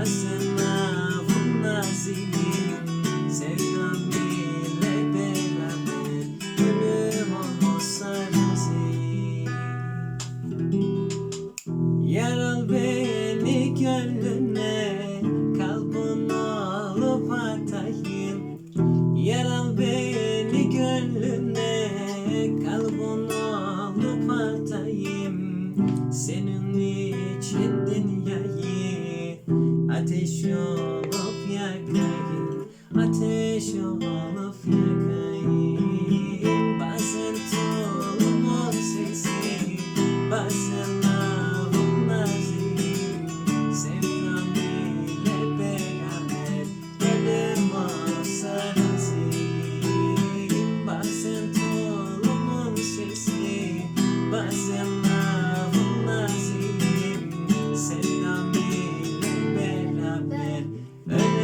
Ağzına bunlar zilin Sevdam ile beraber Gönlüm olmasa rezil. Yer beni gönlüne Kalbin olup atayım. Yer beni gönlüne Kalbin olup atayım. Seninle Ateş olup yakayım Ateş olup yakayım. Bazen solum ol sesi Bazen avum nazim Sevdam ile beraber Gelem olsa nazim Bazen solum ol sesi Bazen And